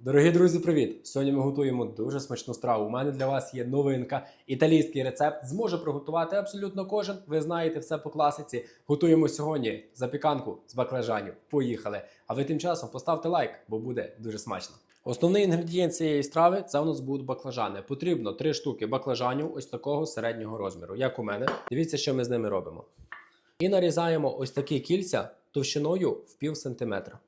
Дорогі друзі, привіт! Сьогодні ми готуємо дуже смачну страву. У мене для вас є новинка. Італійський рецепт зможе приготувати абсолютно кожен. Ви знаєте все по класиці. Готуємо сьогодні запіканку з баклажанів. Поїхали! А ви тим часом поставте лайк, бо буде дуже смачно. Основний інгредієнт цієї страви це у нас будуть баклажани. Потрібно 3 штуки баклажанів ось такого середнього розміру, як у мене. Дивіться, що ми з ними робимо. І нарізаємо ось такі кільця товщиною в пів сантиметра.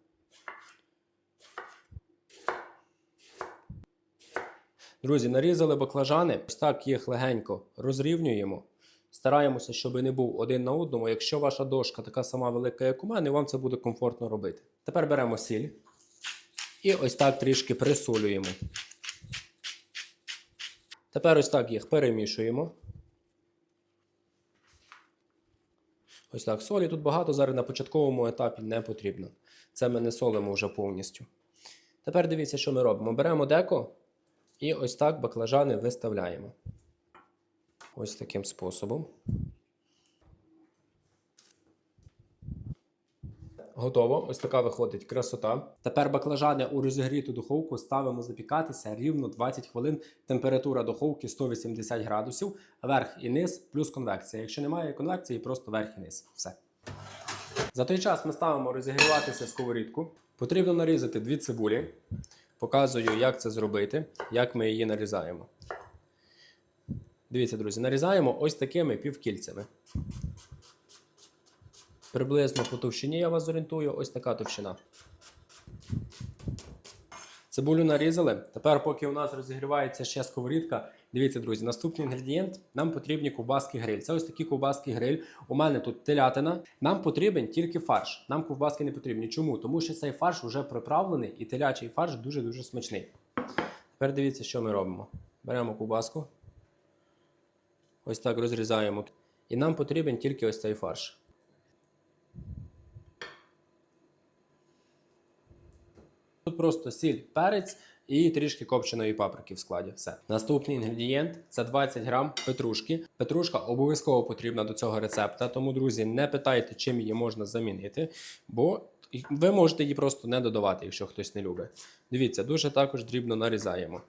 Друзі, нарізали баклажани, ось так їх легенько розрівнюємо. Стараємося, щоб не був один на одному. Якщо ваша дошка така сама велика, як у мене, вам це буде комфортно робити. Тепер беремо сіль і ось так трішки присолюємо. Тепер ось так їх перемішуємо. Ось так, солі тут багато зараз на початковому етапі не потрібно. Це ми не солимо вже повністю. Тепер дивіться, що ми робимо. Беремо деко і ось так баклажани виставляємо. Ось таким способом. Готово. Ось така виходить красота. Тепер баклажани у розігріту духовку ставимо запікатися рівно 20 хвилин. Температура духовки 180 градусів, верх і низ, плюс конвекція. Якщо немає конвекції, просто верх і низ. Все. За той час ми ставимо розігріватися сковорідку. Потрібно нарізати дві цибулі. Показую, як це зробити, як ми її нарізаємо. Дивіться, друзі, нарізаємо ось такими півкільцями. Приблизно по товщині я вас зорієнтую, ось така товщина. Цибулю нарізали. Тепер, поки у нас розігрівається ще сковорідка, дивіться, друзі, наступний інгредієнт нам потрібні ковбаски гриль. Це ось такі ковбаски гриль. У мене тут телятина. Нам потрібен тільки фарш. Нам ковбаски не потрібні. Чому? Тому що цей фарш вже приправлений і телячий фарш дуже-дуже смачний. Тепер дивіться, що ми робимо. Беремо ковбаску. Ось так розрізаємо. І нам потрібен тільки ось цей фарш. Тут просто сіль, перець і трішки копченої паприки в складі. Все. Наступний інгредієнт це 20 грам петрушки. Петрушка обов'язково потрібна до цього рецепта, тому, друзі, не питайте, чим її можна замінити, бо ви можете її просто не додавати, якщо хтось не любить. Дивіться, дуже також дрібно нарізаємо.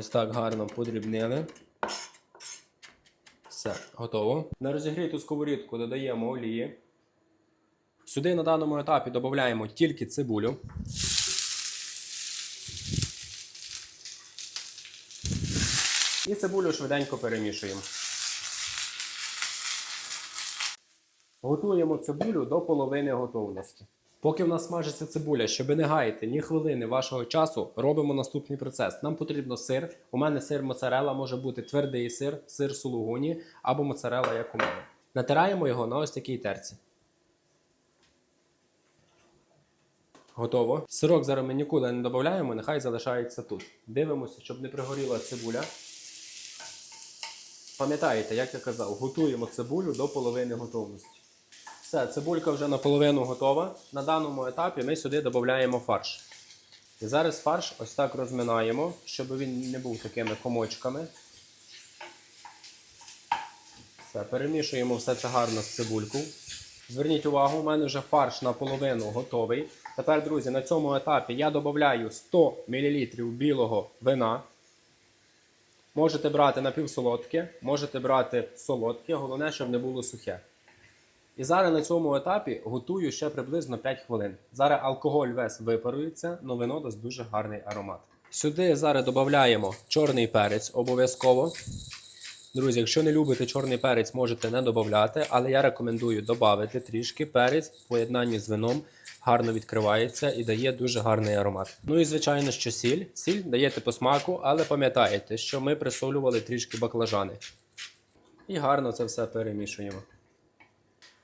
Ось так гарно подрібнили. Все, готово. На розігріту сковорідку додаємо олії. Сюди на даному етапі додаємо тільки цибулю. І цибулю швиденько перемішуємо. Готуємо цибулю до половини готовності. Поки в нас смажиться цибуля, щоб не гаяти ні хвилини вашого часу, робимо наступний процес. Нам потрібно сир. У мене сир моцарелла може бути твердий сир, сир сулугуні або моцарелла, як у мене. Натираємо його на ось такій терці. Готово. Сирок зараз ми нікуди не додаємо, нехай залишається тут. Дивимося, щоб не пригоріла цибуля. Пам'ятаєте, як я казав, готуємо цибулю до половини готовності. Все, цибулька вже наполовину готова. На даному етапі ми сюди додаємо фарш. І зараз фарш ось так розминаємо, щоб він не був такими комочками. Все, перемішуємо все це гарно з цибулькою. Зверніть увагу, у мене вже фарш наполовину готовий. Тепер, друзі, на цьому етапі я додаю 100 мл білого вина. Можете брати напівсолодке, можете брати солодке, головне, щоб не було сухе. І зараз на цьому етапі готую ще приблизно 5 хвилин. Зараз алкоголь весь випарується, але вино дасть дуже гарний аромат. Сюди зараз додаємо чорний перець обов'язково. Друзі, якщо не любите чорний перець, можете не додати, але я рекомендую додати трішки перець в поєднанні з вином. Гарно відкривається і дає дуже гарний аромат. Ну і звичайно, що сіль. Сіль даєте по смаку, але пам'ятаєте, що ми присолювали трішки баклажани. І гарно це все перемішуємо.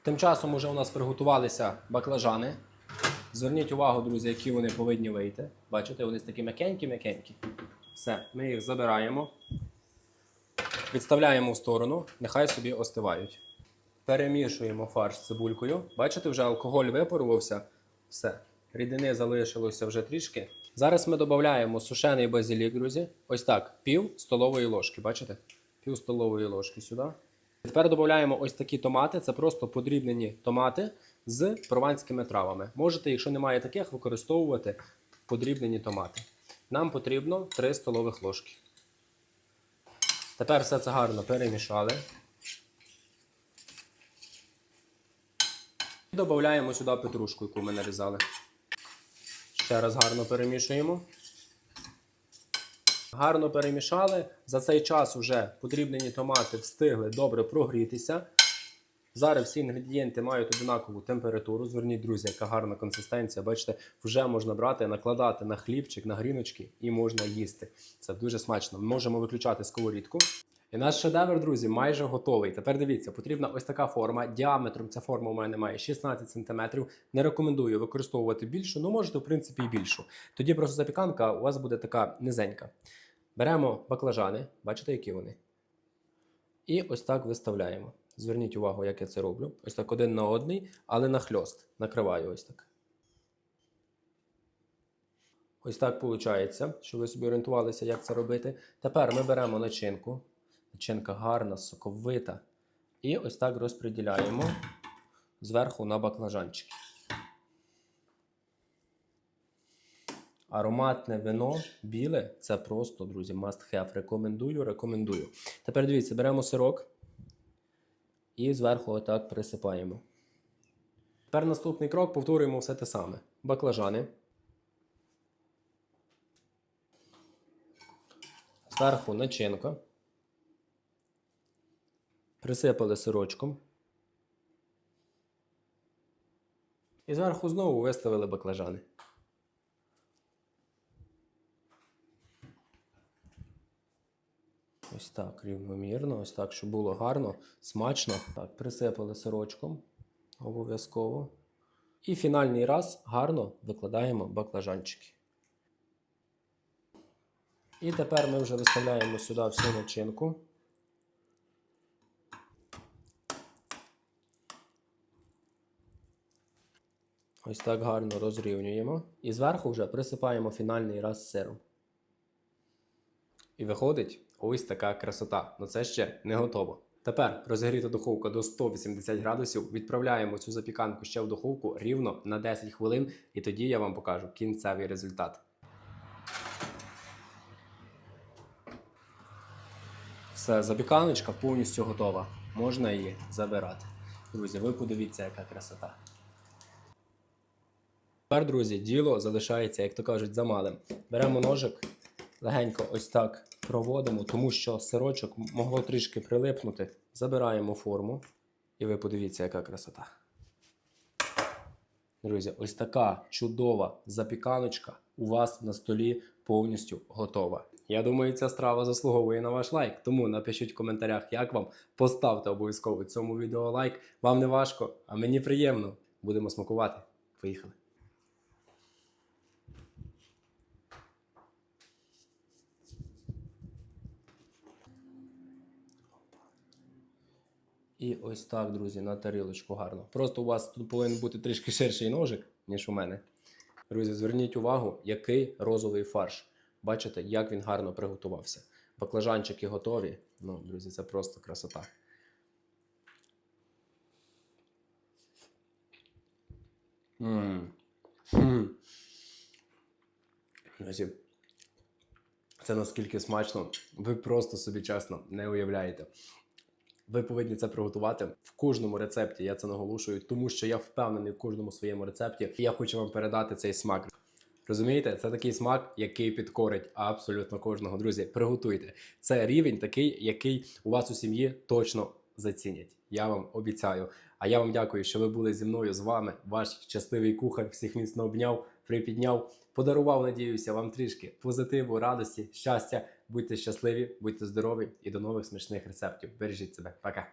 Тим часом уже у нас приготувалися баклажани. Зверніть увагу, друзі, які вони повинні вийти. Бачите, вони такі м'якенькі-м'якенькі. Все, ми їх забираємо. Відставляємо в сторону, нехай собі остивають. Перемішуємо фарш з цибулькою. Бачите, вже алкоголь випарувався. Все. Рідини залишилося вже трішки. Зараз ми додаємо сушений базилік, друзі. Ось так, пів столової ложки. Бачите? Пів столової ложки сюди. Тепер додаємо ось такі томати. Це просто подрібнені томати. з прованськими травами. Можете, якщо немає таких, використовувати подрібнені томати. Нам потрібно 3 столових ложки. Тепер все це гарно перемішали. Додаємо сюди петрушку, яку ми нарізали. Ще раз гарно перемішуємо. Гарно перемішали. За цей час вже подрібнені томати встигли добре прогрітися. Зараз всі інгредієнти мають однакову температуру. Зверніть, друзі, яка гарна консистенція. Бачите, вже можна брати, накладати на хлібчик, на гріночки і можна їсти. Це дуже смачно. Можемо виключати сковорідку. І наш шедевр, друзі, майже готовий. Тепер дивіться, потрібна ось така форма. Діаметром ця форма у мене має 16 см. Не рекомендую використовувати більшу, ну можете, в принципі, і більшу. Тоді просто запіканка у вас буде така низенька. Беремо баклажани, бачите, які вони. І ось так виставляємо. Зверніть увагу, як я це роблю. Ось так один на одний, але на хльост. Накриваю ось так. Ось так виходить, щоб ви собі орієнтувалися, як це робити. Тепер ми беремо начинку. Начинка гарна, соковита. І ось так розподіляємо зверху на баклажанчики. Ароматне вино біле це просто, друзі, must have. Рекомендую, рекомендую. Тепер дивіться, беремо сирок і зверху отак присипаємо. Тепер наступний крок повторюємо все те саме: баклажани. Зверху начинка. Присипали сирочком. І зверху знову виставили баклажани. Ось так, рівномірно, ось так, щоб було гарно, смачно. Так, присипали сирочком обов'язково. І фінальний раз гарно викладаємо баклажанчики. І тепер ми вже виставляємо сюди всю начинку. Ось так гарно розрівнюємо. І зверху вже присипаємо фінальний раз сиром. І виходить ось така красота. Ну це ще не готово. Тепер розігріта духовка до 180 градусів. Відправляємо цю запіканку ще в духовку рівно на 10 хвилин, і тоді я вам покажу кінцевий результат. Все, запіканочка повністю готова. Можна її забирати. Друзі, ви подивіться, яка красота. Тепер, друзі, діло залишається, як то кажуть, за малим. Беремо ножик, легенько ось так проводимо, тому що сирочок могло трішки прилипнути. Забираємо форму, і ви подивіться, яка красота. Друзі, ось така чудова запіканочка у вас на столі повністю готова. Я думаю, ця страва заслуговує на ваш лайк. Тому напишіть в коментарях, як вам. Поставте обов'язково цьому відео лайк. Вам не важко, а мені приємно. Будемо смакувати. Поїхали. І ось так, друзі, на тарілочку гарно. Просто у вас тут повинен бути трішки ширший ножик, ніж у мене. Друзі, зверніть увагу, який розовий фарш. Бачите, як він гарно приготувався. Баклажанчики готові. Ну, друзі, це просто красота. Друзі, це наскільки смачно, ви просто собі чесно не уявляєте. Ви повинні це приготувати в кожному рецепті. Я це наголошую, тому що я впевнений в кожному своєму рецепті. І я хочу вам передати цей смак. Розумієте, це такий смак, який підкорить абсолютно кожного. Друзі, приготуйте. Це рівень такий, який у вас у сім'ї точно зацінять. Я вам обіцяю. А я вам дякую, що ви були зі мною з вами. Ваш щасливий кухар всіх міцно обняв, припідняв, подарував, надіюся, вам трішки позитиву, радості, щастя. Будьте щасливі, будьте здорові і до нових смачних рецептів. Бережіть себе. Пока.